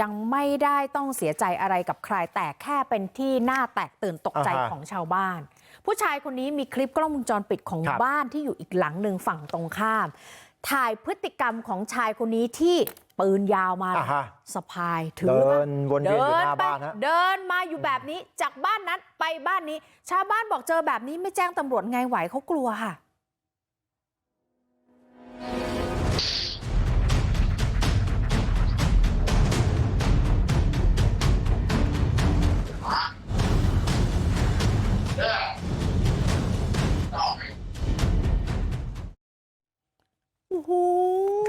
ยังไม่ได้ต้องเสียใจอะไรกับใครแต่แค่เป็นที่น่าแตกตื่นตกใจอ่าฮะของชาวบ้าน ผู้ชายคนนี้มีคลิปกล้องวงจรปิดของครับบ้านที่อยู่อีกหลังหนึ่งฝั่งตรงข้าม ถ่ายพฤติกรรมของชายคนนี้ที่ปืนยาวมาอ่าฮะสะพายถือเดินมาวนเวียนอยู่หน้าไปบ้านฮะเดินมาอยู่แบบนี้จากบ้านนั้นไปบ้านนี้ ชาวบ้านบอกเจอแบบนี้ไม่แจ้งตำรวจไงไหวเขากลัวค่ะ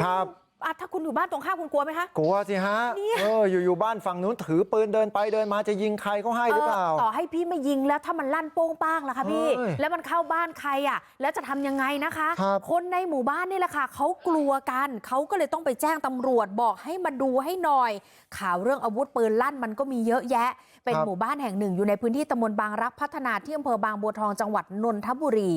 ครับอะ ถ้าคุณอยู่บ้านตรงข้ามคุณกลัวไหมคะกลัวสิฮะเนี่ยเอออยู่ๆบ้านฝั่งนู้นถือปืนเดินไปเดินมาจะยิงใครเขาให้หรือเปล่าต่อให้พี่ไม่ยิงแล้วถ้ามันลั่นโป้งป้างล่ะคะพี่เอ้ยแล้วมันเข้าบ้านใครอะแล้วจะทำยังไงนะคะครับคนในหมู่บ้านนี่แหละค่ะเขากลัวกันเขาก็เลยต้องไปแจ้งตำรวจบอกให้มาดูให้หน่อย ข่าวเรื่องอาวุธปืนลั่นมันก็มีเยอะแยะ เป็นหมู่บ้านแห่งหนึ่งอยู่ในพื้นที่ตำบลบางรักพัฒนาที่อำเภอบางบัวทองจังหวัดนนทบุรี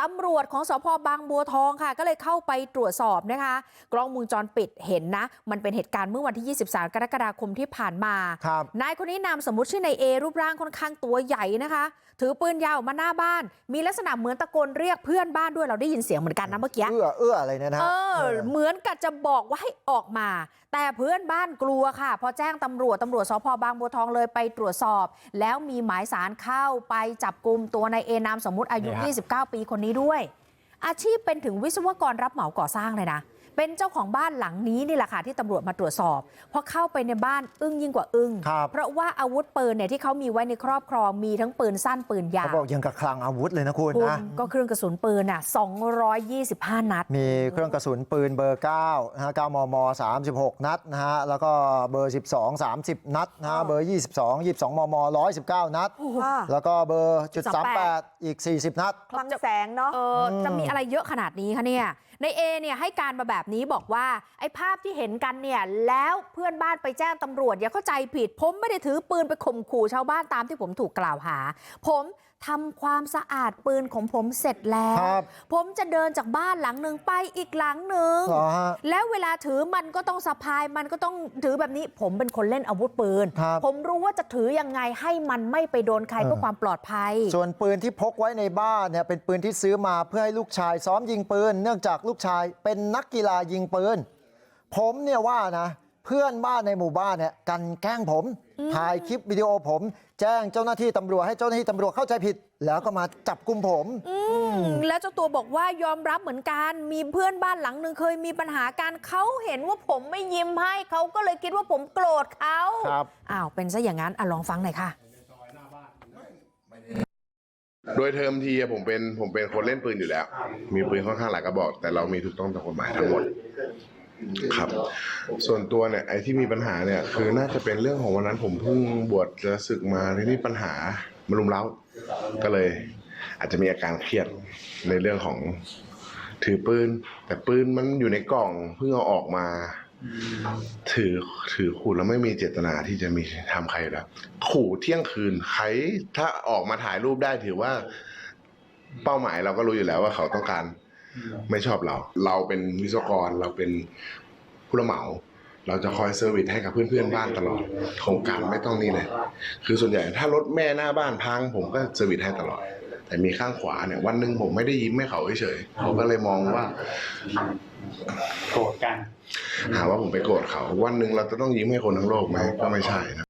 ตำรวจของสพบางบัวทองค่ะ ก็เลยเข้าไปตรวจสอบนะคะ กล้องวงจรปิดเห็นนะ มันเป็นเหตุการณ์เมื่อวันที่ 23 กรกฎาคมที่ผ่านมาครับนายคนนี้นามสมมุติชื่อนายเอรูปร่างค่อนข้างตัวใหญ่นะคะ ถือปืนยาวออกมาหน้าบ้าน มีลักษณะเหมือนตะโกนเรียกเพื่อนบ้านด้วยเราได้ยินเสียงเหมือนกันนะเมื่อกี้ เอื้อเอื้ออะไรเนี่ยนะเอฮะอเออเหมือนกับจะบอกว่าให้ออกมา แต่เพื่อนบ้านกลัวค่ะ พอแจ้งตำรวจตำรวจสพบางบัวทองเลยไปตรวจสอบ แล้วมีหมายสารเข้าไปจับกลุ่มตัวนายเอนามสมมุติอายุเนี่ยฮะ29 ปีคนนี้ด้วย อาชีพเป็นถึงวิศวกรรับเหมาก่อสร้างเลยนะ เป็นเจ้าของบ้านหลังนี้นี่แหละค่ะที่ตำรวจมาตรวจสอบพอเข้าไปในบ้านอึ้งยิ่งกว่าอึ้งครับเพราะว่าอาวุธปืนเนี่ยที่เขามีไว้ในครอบครองมีทั้งปืนสั้นปืนยาเขาวบอกยังกับคลังอาวุธเลยนะคุณคุณนะก็เครื่องกระสุนปืนอะ225 นัด มีเครื่องกระสุนปืนเบอร์9นะฮะ9มม 36 นัดนะฮะแล้วก็เบอร์ 12 30 นัดนะฮะเบอร์ 22 22 มม 119 นัดค่ะแล้วก็เบอร์จุด38 38อีก 40 นัดคลังแสงเนาะเออจะมีอะไรเยอะขนาดนี้คะเนี่ย ในเอเนี่ยให้การมาแบบนี้บอกว่าไอ้ภาพที่เห็นกันเนี่ยแล้วเพื่อนบ้านไปแจ้งตำรวจอย่าเข้าใจผิดผมไม่ได้ถือปืนไปข่มขู่ชาวบ้านตามที่ผมถูกกล่าวหาผม ทำความสะอาดปืนของผมเสร็จแล้วครับผมจะเดินจากบ้านหลังหนึ่งไปอีกหลังหนึ่งเหรอฮะแล้วเวลาถือมันก็ต้องสะพายมันก็ต้องถือแบบนี้ ผมเป็นคนเล่นอาวุธปืนครับผมรู้ว่าจะถือยังไงให้มันไม่ไปโดนใครเออเพื่อความปลอดภัย ส่วนปืนที่พกไว้ในบ้านเนี่ยเป็นปืนที่ซื้อมาเพื่อให้ลูกชายซ้อมยิงปืน เนื่องจากลูกชายเป็นนักกีฬายิงปืน ผมเนี่ยว่านะ เพื่อนบ้านในหมู่บ้านเนี่ยกันแกล้งผมถ่ายคลิปวิดีโอผมแจ้งเจ้าหน้าที่ตำรวจให้เจ้าหน้าที่ตำรวจเข้าใจผิด แล้วก็มาจับกุมผมอืมแล้วเจ้าตัวบอกว่ายอมรับเหมือนกันมีเพื่อนบ้านหลังหนึ่งเคยมีปัญหาการเขาเห็นว่าผมไม่ยิ้มให้เขาก็เลยคิดว่าผมโกรธเขาครับอ้าวเป็นซะอย่างนั้นอะลองฟังหน่อยค่ะโดยเทอมทีอะผมเป็นผมเป็นคนเล่นปืนอยู่แล้ว มีปืนค่อนข้างหลายกระบอก แต่เรามีถูกต้องตามกฎหมายทั้งหมด ครับ ส่วนตัวเนี่ยไอ้ที่มีปัญหาเนี่ยคือน่าจะเป็นเรื่องของวันนั้นผมเพิ่งบวชจะศึกมาที่นี่ปัญหามารุมเร้าก็เลย อาจจะมีอาการเครียดในเรื่องของถือปืน แต่ปืนมันอยู่ในกล่องเพิ่งเอาออกมา ถือถือขู่แล้วไม่มีเจตนาที่จะมีทำใครแล้วขู่เที่ยงคืนใครถ้าออกมาถ่ายรูปได้ถือว่า เป้าหมายเราก็รู้อยู่แล้วว่าเขาต้องการ ไม่ชอบเรา เราเป็นวิศวกรเราเป็นผู้รับเหมา เราจะคอยเซอร์วิสให้กับเพื่อนๆบ้านตลอดโครงการไม่ต้องนี่เลยคือส่วนใหญ่ถ้ารถแม่หน้าบ้านพัง ผมก็เซอร์วิสให้ตลอด แต่มีข้างขวาเนี่ยวันหนึ่งผมไม่ได้ยิ้มให้เขาเฉยๆเขาก็เลยมองว่าโกรธกัน หาว่าผมไปโกรธเขา วันหนึ่งเราจะต้องยิ้มให้คนทั้งโลกไหมก็ไม่ใช่นะอืม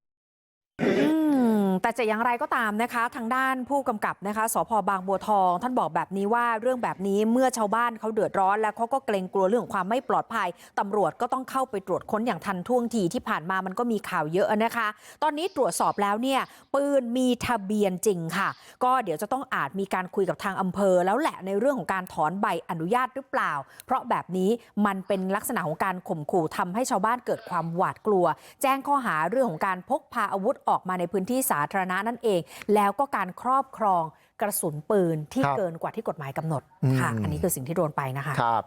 แต่จะอย่างไรก็ตามนะคะ ทางด้านผู้กำกับนะคะสพบางบัวทอง ท่านบอกแบบนี้ว่าเรื่องแบบนี้เมื่อชาวบ้านเขาเดือดร้อน แล้วเขาก็เกรงกลัวเรื่องของความไม่ปลอดภัยตำรวจก็ต้องเข้าไปตรวจค้นอย่างทันท่วงทีที่ผ่านมามันก็มีข่าวเยอะนะคะ ตอนนี้ตรวจสอบแล้วเนี่ยปืนมีทะเบียนจริงค่ะ ก็เดี๋ยวจะต้องอาจมีการคุยกับทางอำเภอ แล้วแหละในเรื่องของการถอนใบอนุญาตหรือเปล่า เพราะแบบนี้มันเป็นลักษณะของการข่มขู่ทำให้ชาวบ้านเกิดความหวาดกลัว แจ้งข้อหาเรื่องของการพกพาอาวุธออกมาในพื้นที่สาธารณะนั่นเอง แล้วก็การครอบครองกระสุนปืนที่ครับเกินกว่าที่กฎหมายกำหนดอืมค่ะอันนี้คือสิ่งที่โดนไปนะคะครับ